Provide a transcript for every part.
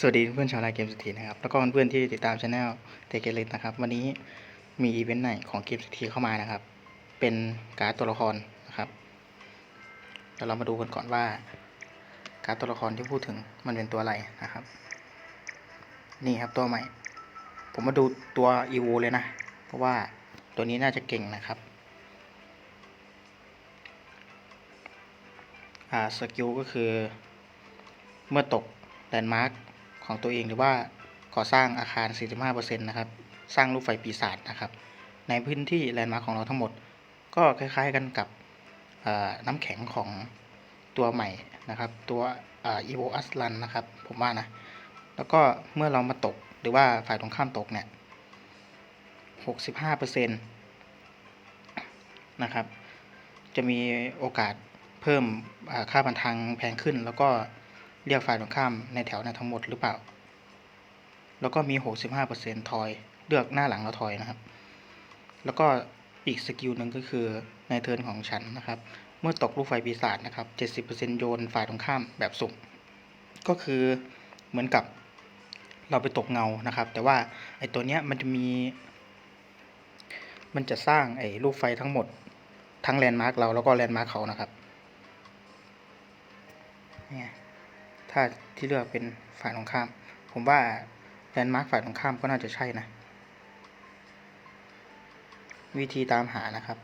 สวัสดีเพื่อนชาวไลน์เกมสถีนะครับ แล้วก็เพื่อนที่ติดตามช anel เทเกลิตนะครับ วันนี้มีอีเวนต์ไหนของเกมสถีเข้ามานะครับ เป็นการ์ดตัวละครนะครับเดี๋ยวเรามาดูกันก่อนว่า การ์ดตัวละครที่พูดถึงมันเป็นตัวอะไรนะครับ นี่ครับตัวใหม่ ผมมาดูตัวอีวูเลยนะ เพราะว่าตัวนี้น่าจะเก่งนะครับอ่าสกิลก็คือ เมื่อตกแลนด์มาร์ค ของตัวเองหรือว่าก่อสร้างอาคาร 45%นะครับสร้างลูกไฟปีศาจนะครับ ในพื้นที่แลนด์มาร์คของเราทั้งหมด ก็คล้ายๆกันกับน้ำแข็งของตัวใหม่นะครับตัวอีโวอัสลันนะครับผมว่านะ แล้วก็เมื่อเรามาตกหรือว่าฝ่ายตรงข้ามตกเนี่ย 65%นะครับ จะมีโอกาสเพิ่มค่าบันทังแพงขึ้นแล้วก็ เรียกฝ่ายตรงข้ามในแถวนั้นทั้งหมดหรือเปล่า แล้วก็มี 65%ทอย เลือกหน้าหลังเราทอยนะครับ แล้วก็อีกสกิลหนึ่งก็คือในเทิร์นของฉันนะครับ เมื่อตกลูกไฟปีศาจนะครับ 70%โยนฝ่ายตรงข้ามแบบสุ่ม ก็คือเหมือนกับเราไปตกเงานะครับ แต่ว่าไอ้ตัวเนี้ยมันจะมี มันจะสร้างไอ้ลูกไฟทั้งหมด ทั้งแลนด์มาร์กเราแล้วก็แลนด์มาร์กเขานะครับเนี่ย ถ้าที่เลือกเป็นฝ่ายตรงข้าม ผมว่าแลนด์มาร์กฝ่ายตรงข้ามก็น่าจะใช่นะ วิธีตามหานะครับ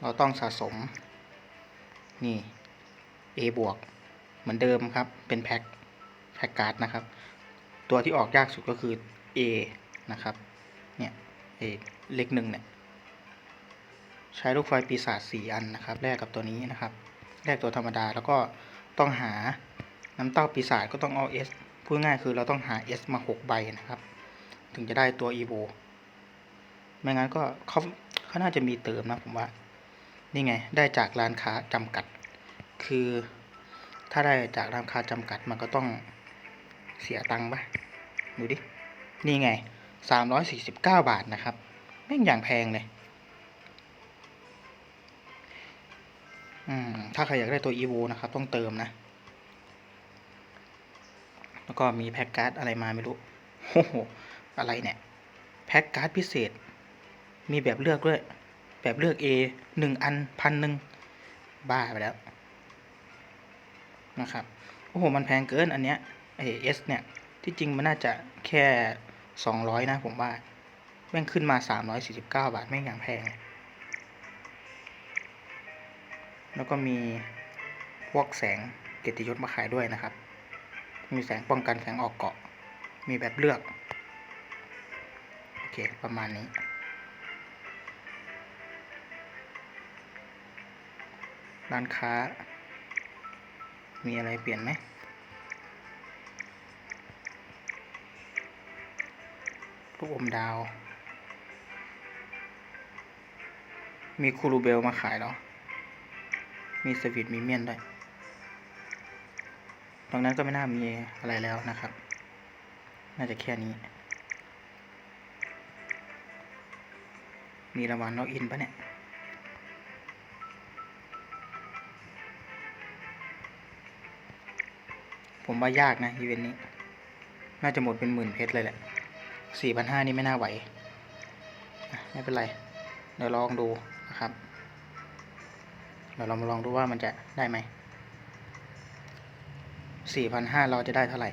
เราต้องสะสม นี่ A บวกเหมือนเดิมครับ เป็นแพ็คแพ็คการ์ดนะครับ ตัวที่ออกยากสุดก็คือ A นะครับ เนี่ย A เลขหนึ่งเนี่ย ใช้ลูกไฟปีศาจสี่อันนะครับ แลกกับตัวนี้นะครับ แลกตัวธรรมดาแล้วก็ ต้องหาน้ำเต้าปีศาจก็ต้องเอา S พูดง่ายคือเราต้องหา S มาหกใบนะครับ ถึงจะได้ตัว EVO ไม่งั้นก็เขาเขาน่าจะมีเติมนะผมว่า นี่ไงได้จากร้านค้าจำกัด คือถ้าได้จากร้านค้าจำกัดมันก็ต้องเสียตังค์ปะดูดิ นี่ไงสามร้อยสี่สิบเก้าบาทนะครับ แม่งอย่างแพงเลย ถ้าใครอยากได้ตัว EVO นะครับ ต้องเติมนะ แล้วก็มีแพ็กการ์ดอะไรมาไม่รู้โอ้โหอะไรเนี่ย แพ็กการ์ดพิเศษ มีแบบเลือกด้วย แบบเลือก A หนึ่งอันพันหนึ่งบ้าไปแล้ว นะครับ โอ้โห มันแพงเกินอันเนี้ยไอเอสเนี่ย ที่จริงมันน่าจะแค่สองร้อยนะผมว่า แม่งขึ้นมาสามร้อยสี่สิบเก้าบาท แม่งอย่างแพง แล้วก็มีพวกแสงเกียรติยศมาขายด้วยนะครับ มีแสงป้องกันแสงออกเกาะ มีแบบเลือก โอเค ประมาณนี้ ร้านค้า มีอะไรเปลี่ยนไหมลูกอมดาว มีคูรูเบลมาขายเหรอ มีสวิตมีเมียนด้วยตรงนั้นก็ไม่น่ามีอะไรแล้วนะครับ น่าจะแค่นี้ มีรางวัลล็อกอินปะเนี่ย ผมว่ายากนะอีเวนต์นี้ น่าจะหมดเป็นหมื่นเพชรเลยแหละสี่พันห้านี่ไม่น่าไหว ไม่เป็นไร เดี๋ยวลองดูนะครับ ดี๋ยวเรามาลองดูว่ามันจะได้ไหมสี่พันห้าเราจะได้เท่าไหร่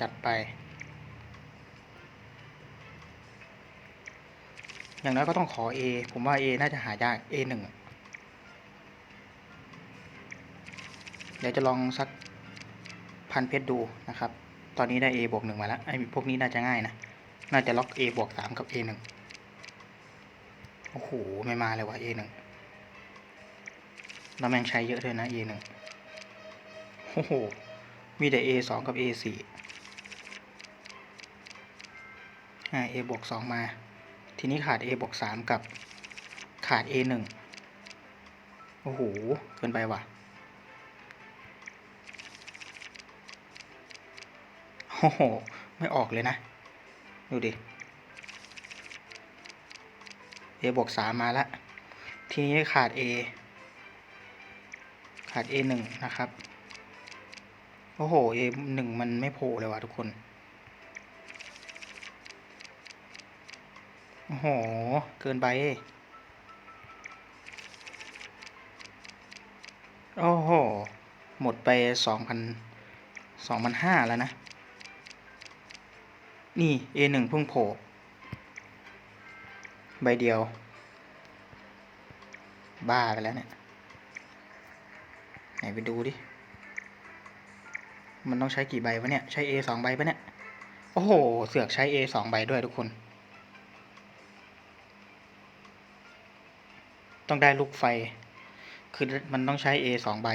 จัดไป อย่างน้อยก็ต้องขอ A ผมว่า A น่าจะหายาก A หนึ่งเดี๋ยวจะลองสักพันเพชรดูนะครับ ตอนนี้ได้ A บวกหนึ่งมาแล้ว ไอ้พวกนี้น่าจะง่ายนะ น่าจะล็อก A บวกสามกับ A หนึ่งโอ้โห ไม่มาเลยว่ะ A หนึ่ง เราแม่งใช้เยอะด้วยนะ A หนึ่งโอ้โห มีแต่ A สองกับ A สี่อ่า A บวกสองมา ทีนี้ขาด A บวกสามกับขาด A หนึ่งโอ้โห เกินไปว่ะโอ้โห ไม่ออกเลยนะ ดูดิ A บวกสามมาล้วทีนี้ขาด A ขาด A หนึ่งนะครับ โอ้โห A หนึ่งมันไม่โผล่เลยว่ะทุกคน โอ้โห เกินไป โอ้โห หมดไปสองพันสองพันห้าแล้วนะ นี่ A หนึ่งเพิ่งโผล่ใบเดียว บ้าไปแล้วเนี่ย นไปดูดิ มันต้องใช้กี่ใบวะเนี่ย ใช้ A สองใบปะเนี่ย โอ้โห เสือกใช้ A สองใบด้วยทุกคน ต้องได้ลูกไฟ คือมันต้องใช้ A สองใบ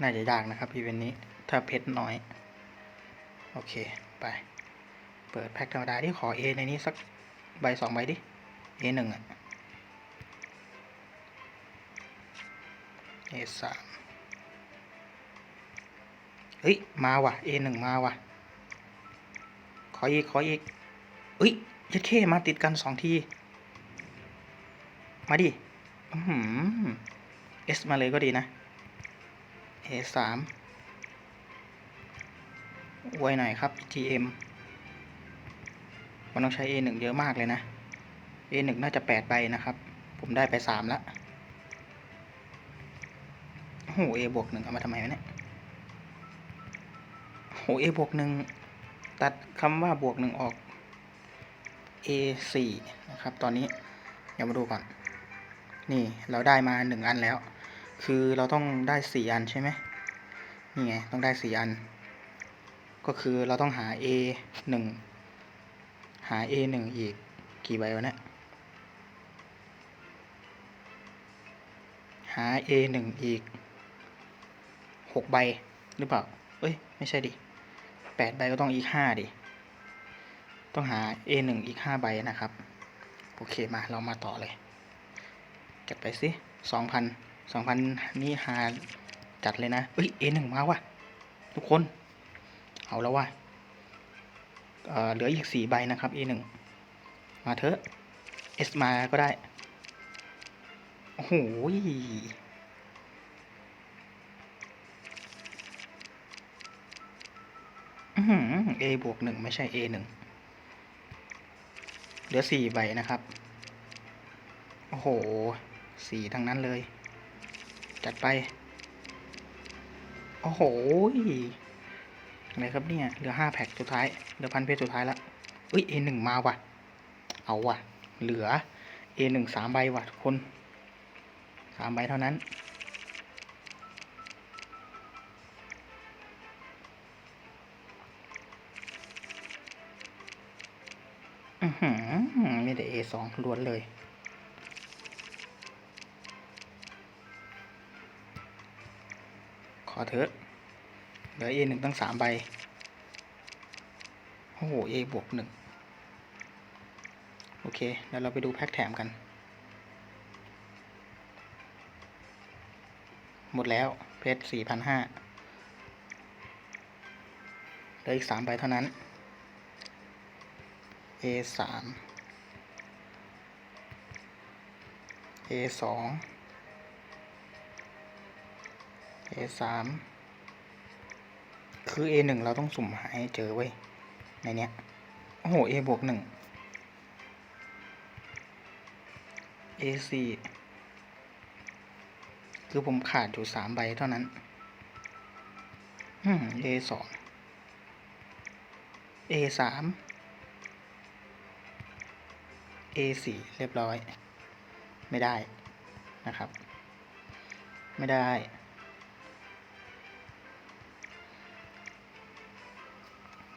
น่าจะยากนะครับอีเวนต์นี้ ถ้าเพชรน้อย โอเค ไป เปิดแพ็คธรรมดาที่ขอ A ในนี้สักใบสองใบดิ A หนึ่งอะ A สามเฮ้ย มาว่ะ A หนึ่งมาว่ะ ขออีก ขออีกเฮ้ยยัดเข้มาติดกันสองที มาดิอือหือ S มาเลยก็ดีนะ A สามไวหน่อยครับ GM มันต้องใช้ A หนึ่งเยอะมากเลยนะ A หนึ่งน่าจะแปดใบนะครับ ผมได้ไปสามละโอ้โห A บวกหนึ่งเอามาทำไมวะเนี่ยโอ้โห A บวกหนึ่งตัดคำว่าบวกหนึ่งออก A สี่นะครับ ตอนนี้เดี๋ยวมาดูก่อน นี่เราได้มาหนึ่งอันแล้ว คือเราต้องได้สี่อันใช่ไหมนี่ไง ต้องได้สี่อัน ก็คือเราต้องหา A หนึ่งหา A หนึ่งอีกกี่ใบวะเนี่ย หา A หนึ่งอีกหกใบหรือเปล่า เอ้ย ไม่ใช่ดิแปดใบก็ต้องอีกห้าดิ ต้องหา A หนึ่งอีกห้าใบนะครับ โอเคมาเรามาต่อเลยจัดไปสิสองพันสองพันนี่หาจัดเลยนะเอ้ย A หนึ่งมาว่ะ ทุกคน เอาแล้วว่ะเอ่อเหลืออีกสี่ใบนะครับ A หนึ่งมาเถอะ S มาก็ได้ โอ้โหอื้อหือบวกหนึ่งไม่ใช่ A หนึ่งเหลือสี่ใบนะครับ โอ้โหสี่ทั้งนั้นเลย จัดไป โอ้โหอะไรครับเนี่ย เหลือห้าแพ็คสุดท้าย เหลือพันเพชรสุดท้ายละเอ้ย A หนึ่งมาว่ะ เอาว่ะ เหลือ A หนึ่งสามใบว่ะทุกคนามใบเท่านั้น อือหือมีแต่ A สองล้วนเลย ขอเถอะ เหลือ A หนึ่งตั้งสามใบ โอ้โห A บวกหนึ่งโอเค แล้วเราไปดูแพ็คแถมกัน หมดแล้ว เพชรสี่พันห้าเหลืออีกสามใบเท่านั้น A สาม A สอง A สามคือ A หนึ่งเราต้องสุ่มหาให้เจอเว้ย ในเนี้ย โอ้โห A บวกหนึ่ง A สี่ คือผมขาดอยู่สามใบเท่านั้น อืม A สอง A สาม A สี่เรียบร้อย ไม่ได้นะครับ ไม่ได้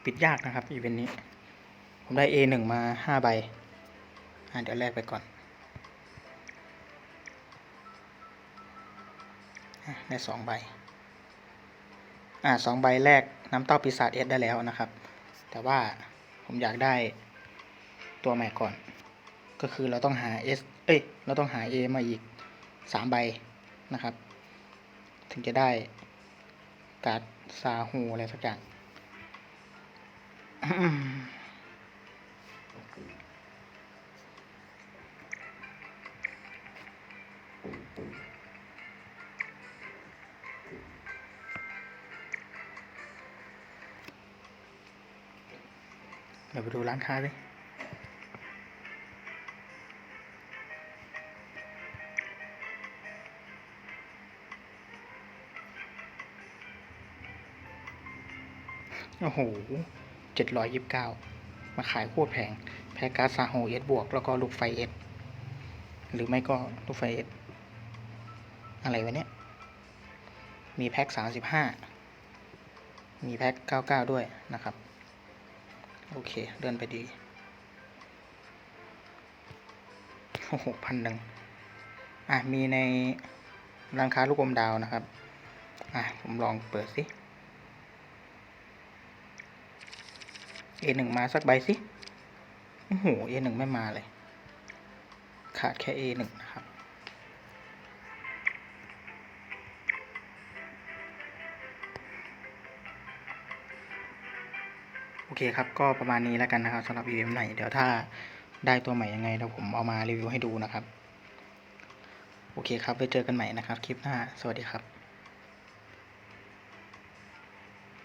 ปิดยากนะครับอีเวนต์นี้ ผมได้ A หนึ่งมาห้าใบ อ่าเดี๋ยวแลกไปก่อน ได้สองใบ อ่าสองใบแรกน้ำเต้าปีศาจเอสได้แล้วนะครับ แต่ว่าผมอยากได้ตัวใหม่ก่อน ก็คือเราต้องหา S เอ้ย เราต้องหา A มาอีกสามใบนะครับ ถึงจะได้การ์ดซาฮูอะไรสักอย่างเดี๋ยวไปดูร้านค้าสิโอ้โหเจ็ดร้อยยิบเก้ามาขายโคตรแพง แพ็กการ์ดซาโฮเอสบวก แล้วก็ลูกไฟเอสหรือไม่ก็ลูกไฟเอสอะไรวะเนี่ย มีแพ็กสามสิบห้า มีแพ็กเก้าเก้าด้วยนะครับ โอเคเดินไปดีโอ้โหพันหนึ่งอะ มีในร้านค้าลูกอมดาวนะครับ อะ ผมลองเปิดสิ A1 มาสักใบสิ โอ้โห A1 ไม่มาเลย ขาดแค่ A1 นะครับ เคครับ ก็ประมาณนี้แล้วกันนะครับสำหรับ EVM ใหม่เดี๋ยวถ้าได้ตัวใหม่ยังไงเดี๋ยวผมเอามารีวิวให้ดูนะครับ โอเคครับไว้เจอกันใหม่นะครับ คลิปหน้า สวัสดีครับ